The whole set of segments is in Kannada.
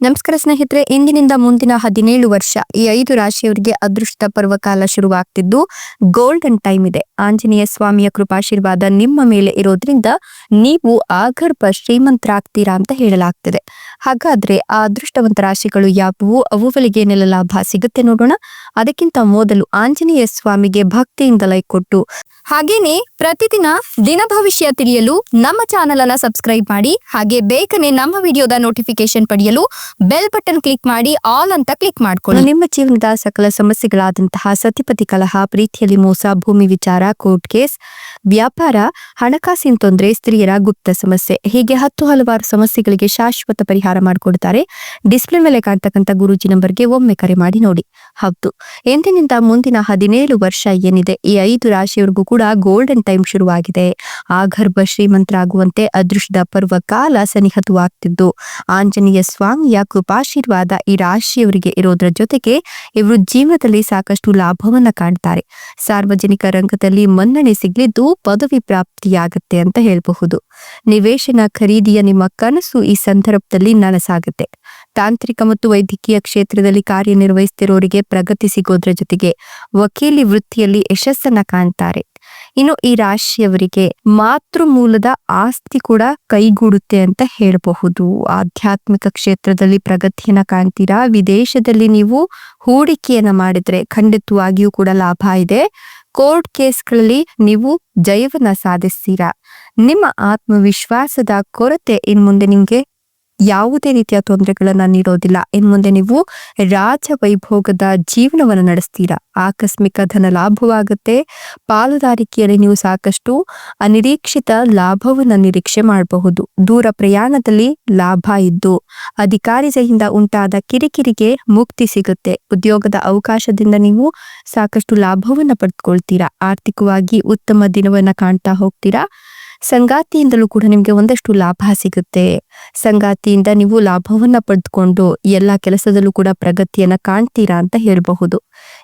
ನಮಸ್ಕಾರ ಸ್ನೇಹಿತರೆ, ಇಂದಿನಿಂದ ಮುಂದಿನ ಹದಿನೇಳು ವರ್ಷ ಈ ಐದು ರಾಶಿಯವರಿಗೆ ಅದೃಷ್ಟ ಪರ್ವಕಾಲ ಶುರುವಾಗ್ತಿದ್ದು ಗೋಲ್ಡನ್ ಟೈಮ್ ಇದೆ. ಆಂಜನೇಯ ಸ್ವಾಮಿಯ ಕೃಪಾಶೀರ್ವಾದ ನಿಮ್ಮ ಮೇಲೆ ಇರೋದ್ರಿಂದ ನೀವು ಆಗರ್ಭ ಶ್ರೀಮಂತರಾಗ್ತೀರಾ ಅಂತ ಹೇಳಲಾಗ್ತದೆ. ಹಾಗಾದ್ರೆ ಆ ಅದೃಷ್ಟವಂತ ರಾಶಿಗಳು ಯಾವುವು? ಅವುಗಳಿಗೆ ಏನೆಲ್ಲ ಲಾಭ ಸಿಗುತ್ತೆ ನೋಡೋಣ. ಅದಕ್ಕಿಂತ ಮೊದಲು ಆಂಜನೇಯ ಸ್ವಾಮಿಗೆ ಭಕ್ತಿಯಿಂದ ಲೈಕ್ ಕೊಟ್ಟು ಹಾಗೇನೆ ಪ್ರತಿದಿನ ದಿನ ಭವಿಷ್ಯ ತಿಳಿಯಲು ನಮ್ಮ ಚಾನೆಲ್ ಅನ್ನ ಸಬ್ಸ್ಕ್ರೈಬ್ ಮಾಡಿ, ಹಾಗೆ ಬೇಗನೆ ನಮ್ಮ ವಿಡಿಯೋದ ನೋಟಿಫಿಕೇಶನ್ ಪಡೆಯಲು ಬೆಲ್ ಬಟನ್ ಕ್ಲಿಕ್ ಮಾಡಿ ಆಲ್ ಅಂತ ಕ್ಲಿಕ್ ಮಾಡ್ಕೊಳ್ಳಿ. ನಿಮ್ಮ ಜೀವನದ ಸಕಲ ಸಮಸ್ಯೆಗಳಾದಂತಹ ಸತಿಪತಿ ಕಲಹ, ಪ್ರೀತಿಯಲ್ಲಿ ಮೋಸ, ಭೂಮಿ ವಿಚಾರ ಕೋರ್ಟ್ ಕೇಸ್ ವ್ಯಾಪಾರ, ಹಣಕಾಸಿನ ತೊಂದರೆ, ಸ್ತ್ರೀಯರ ಗುಪ್ತ ಸಮಸ್ಯೆ, ಹೀಗೆ ಹತ್ತು ಹಲವಾರು ಸಮಸ್ಯೆಗಳಿಗೆ ಶಾಶ್ವತ ಪರಿಹಾರ ಮಾಡಿಕೊಡ್ತಾರೆ. ಡಿಸ್ಪ್ಲೇ ಮೇಲೆ ಕಾಣ್ತಕ್ಕಂಥ ಗುರೂಜಿ ನಂಬರ್ಗೆ ಒಮ್ಮೆ ಕರೆ ಮಾಡಿ ನೋಡಿ. ಹೌದು, ಎಂದಿನಿಂದ ಮುಂದಿನ ಹದಿನೇಳು ವರ್ಷ ಏನಿದೆ, ಈ ಐದು ರಾಶಿಯವರೆಗೂ ಕೂಡ ಗೋಲ್ಡನ್ ಟೈಮ್ ಶುರುವಾಗಿದೆ. ಆಗರ್ಭ ಶ್ರೀಮಂತರಾಗುವಂತೆ ಅದೃಷ್ಟದ ಪರ್ವ ಕಾಲ ಸನಿಹತವಾಗ್ತಿದ್ದು. ಆಂಜನೇಯ ಸ್ವಾಮಿಯ ಕೃಪಾಶೀರ್ವಾದ ಈ ರಾಶಿಯವರಿಗೆ ಇರೋದ್ರ ಜೊತೆಗೆ ಇವರು ಜೀವನದಲ್ಲಿ ಸಾಕಷ್ಟು ಲಾಭವನ್ನ ಕಾಣ್ತಾರೆ. ಸಾರ್ವಜನಿಕ ರಂಗದಲ್ಲಿ ಮನ್ನಣೆ ಸಿಗಲಿದ್ದು ಪದವಿ ಪ್ರಾಪ್ತಿಯಾಗತ್ತೆ ಅಂತ ಹೇಳಬಹುದು. ನಿವೇಶನ ಖರೀದಿಯ ನಿಮ್ಮ ಕನಸು ಈ ಸಂದರ್ಭದಲ್ಲಿ ನನಸಾಗುತ್ತೆ. ತಾಂತ್ರಿಕ ಮತ್ತು ವೈದ್ಯಕೀಯ ಕ್ಷೇತ್ರದಲ್ಲಿ ಕಾರ್ಯನಿರ್ವಹಿಸುತ್ತಿರೋರಿಗೆ ಪ್ರಗತಿ ಸಿಗೋದ್ರ ಜೊತೆಗೆ ವಕೀಲಿ ವೃತ್ತಿಯಲ್ಲಿ ಯಶಸ್ಸನ್ನ ಕಾಣ್ತಾರೆ. ಇನ್ನು ಈ ರಾಶಿಯವರಿಗೆ ಮಾತೃ ಮೂಲದ ಆಸ್ತಿ ಕೂಡ ಕೈಗೂಡುತ್ತೆ ಅಂತ ಹೇಳಬಹುದು. ಆಧ್ಯಾತ್ಮಿಕ ಕ್ಷೇತ್ರದಲ್ಲಿ ಪ್ರಗತಿಯನ್ನ ಕಾಣ್ತೀರಾ? ವಿದೇಶದಲ್ಲಿ ನೀವು ಹೂಡಿಕೆಯನ್ನ ಮಾಡಿದ್ರೆ ಖಂಡಿತವಾಗಿಯೂ ಕೂಡ ಲಾಭ ಇದೆ. ಕೋರ್ಟ್ ಕೇಸ್ಗಳಲ್ಲಿ ನೀವು ಜಯವನ್ನ ಸಾಧಿಸ್ತೀರಾ? ನಿಮ್ಮ ಆತ್ಮವಿಶ್ವಾಸದ ಕೊರತೆ ಇನ್ ಮುಂದೆ ನಿಮ್ಗೆ ಯಾವುದೇ ರೀತಿಯ ತೊಂದರೆಗಳನ್ನ ನೀಡೋದಿಲ್ಲ. ಇನ್ ಮುಂದೆ ನೀವು ರಾಜ ವೈಭೋಗದ ಜೀವನವನ್ನು ನಡೆಸ್ತೀರಾ. ಆಕಸ್ಮಿಕ ಧನ ಲಾಭವಾಗುತ್ತೆ. ಪಾಲುದಾರಿಕೆಯಲ್ಲಿ ನೀವು ಸಾಕಷ್ಟು ಅನಿರೀಕ್ಷಿತ ಲಾಭವನ್ನ ನಿರೀಕ್ಷೆ ಮಾಡಬಹುದು. ದೂರ ಪ್ರಯಾಣದಲ್ಲಿ ಲಾಭ ಇದ್ದು ಅಧಿಕಾರಿಗಳಿಂದ ಉಂಟಾದ ಕಿರಿಕಿರಿಗೆ ಮುಕ್ತಿ ಸಿಗುತ್ತೆ. ಉದ್ಯೋಗದ ಅವಕಾಶದಿಂದ ನೀವು ಸಾಕಷ್ಟು ಲಾಭವನ್ನ ಪಡೆದುಕೊಳ್ತೀರಾ ಆರ್ಥಿಕವಾಗಿ ಉತ್ತಮ ದಿನವನ್ನ ಕಾಣ್ತಾ ಹೋಗ್ತೀರಾ. ಸಂಗಾತಿಯಿಂದಲೂ ಕೂಡ ನಿಮಗೆ ಒಂದಷ್ಟು ಲಾಭ ಸಿಗುತ್ತೆ. ಸಂಗಾತಿಯಿಂದ ನೀವು ಲಾಭವನ್ನ ಪಡೆದುಕೊಂಡು ಎಲ್ಲ ಕೆಲಸದಲ್ಲೂ ಕೂಡ ಪ್ರಗತಿಯನ್ನ ಕಾಣ್ತೀರಾ ಅಂತ ಹೇಳಬಹುದು.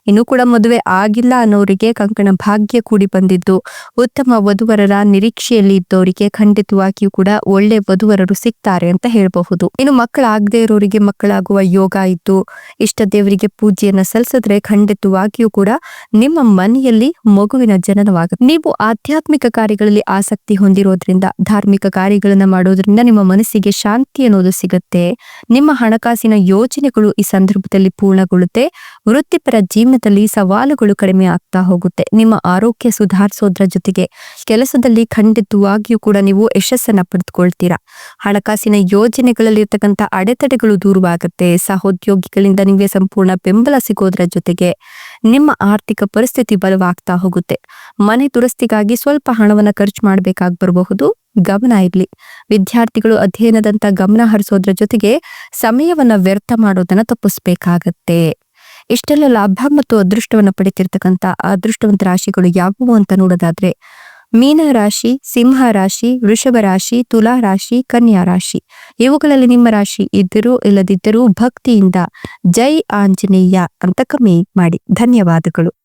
ಇನ್ನು ಕೂಡ ಮದುವೆ ಆಗಿಲ್ಲ ಅನ್ನೋರಿಗೆ ಕಂಕಣ ಭಾಗ್ಯ ಕೂಡಿ ಬಂದಿದ್ದು, ಉತ್ತಮ ವಧುವರರ ನಿರೀಕ್ಷೆಯಲ್ಲಿ ಇದ್ದವರಿಗೆ ಖಂಡಿತವಾಗಿಯೂ ಕೂಡ ಒಳ್ಳೆ ವಧುವರರು ಸಿಗ್ತಾರೆ ಅಂತ ಹೇಳಬಹುದು. ಇನ್ನು ಮಕ್ಕಳಾಗದೇ ಇರೋರಿಗೆ ಮಕ್ಕಳಾಗುವ ಯೋಗ ಇದ್ದು, ಇಷ್ಟ ದೇವರಿಗೆ ಪೂಜೆಯನ್ನ ಸಲ್ಲಿಸಿದ್ರೆ ಖಂಡಿತವಾಗಿಯೂ ಕೂಡ ನಿಮ್ಮ ಮನೆಯಲ್ಲಿ ಮಗುವಿನ ಜನನವಾಗುತ್ತೆ. ನೀವು ಆಧ್ಯಾತ್ಮಿಕ ಕಾರ್ಯಗಳಲ್ಲಿ ಆಸಕ್ತಿ ಹೊಂದಿರೋದ್ರಿಂದ, ಧಾರ್ಮಿಕ ಕಾರ್ಯಗಳನ್ನ ಮಾಡೋದ್ರಿಂದ ನಿಮ್ಮ ಮನಸ್ಸಿಗೆ ಶಾಂತಿ ಅನ್ನೋದು ಸಿಗುತ್ತೆ. ನಿಮ್ಮ ಹಣಕಾಸಿನ ಯೋಜನೆಗಳು ಈ ಸಂದರ್ಭದಲ್ಲಿ ಪೂರ್ಣಗೊಳ್ಳುತ್ತೆ. ವೃತ್ತಿಪರ ಜೀವನದಲ್ಲಿ ಸವಾಲುಗಳು ಕಡಿಮೆ ಆಗ್ತಾ ಹೋಗುತ್ತೆ. ನಿಮ್ಮ ಆರೋಗ್ಯ ಸುಧಾರಿಸೋದ್ರ ಜೊತೆಗೆ ಕೆಲಸದಲ್ಲಿ ಖಂಡಿತವಾಗಿಯೂ ಕೂಡ ನೀವು ಯಶಸ್ಸನ್ನ ಪಡೆದುಕೊಳ್ತೀರಾ. ಹಣಕಾಸಿನ ಯೋಜನೆಗಳಲ್ಲಿ ಇರ್ತಕ್ಕಂಥ ಅಡೆತಡೆಗಳು ದೂರವಾಗುತ್ತೆ. ಸಹೋದ್ಯೋಗಿಗಳಿಂದ ನಿಮಗೆ ಸಂಪೂರ್ಣ ಬೆಂಬಲ ಸಿಗೋದ್ರ ಜೊತೆಗೆ ನಿಮ್ಮ ಆರ್ಥಿಕ ಪರಿಸ್ಥಿತಿ ಬಲವಾಗ್ತಾ ಹೋಗುತ್ತೆ. ಮನೆ ದುರಸ್ತಿಗಾಗಿ ಸ್ವಲ್ಪ ಹಣವನ್ನ ಖರ್ಚು ಮಾಡಬೇಕಾಗಿ ಬರಬಹುದು. ಗಮನ ಇರಲಿ. ವಿದ್ಯಾರ್ಥಿಗಳು ಅಧ್ಯಯನದಂತ ಗಮನ ಹರಿಸೋದ್ರ ಜೊತೆಗೆ ಸಮಯವನ್ನ ವ್ಯರ್ಥ ಮಾಡೋದನ್ನ ತಪ್ಪಿಸ್ಬೇಕಾಗತ್ತೆ. ಇಷ್ಟೆಲ್ಲ ಲಾಭ ಮತ್ತು ಅದೃಷ್ಟವನ್ನ ಪಡಿತಿರ್ತಕ್ಕಂಥ ಅದೃಷ್ಟವಂತ ರಾಶಿಗಳು ಯಾವುವು ಅಂತ ನೋಡೋದಾದ್ರೆ, ಮೀನ ರಾಶಿ, ಸಿಂಹ ರಾಶಿ, ವೃಷಭ ರಾಶಿ, ತುಲಾ ರಾಶಿ, ಕನ್ಯಾ ರಾಶಿ. ಇವುಗಳಲ್ಲಿ ನಿಮ್ಮ ರಾಶಿ ಇದ್ದರೂ ಇಲ್ಲದಿದ್ದರೂ ಭಕ್ತಿಯಿಂದ ಜೈ ಆಂಜನೇಯ ಅಂತ ಕಮ್ಮಿ ಮಾಡಿ. ಧನ್ಯವಾದಗಳು.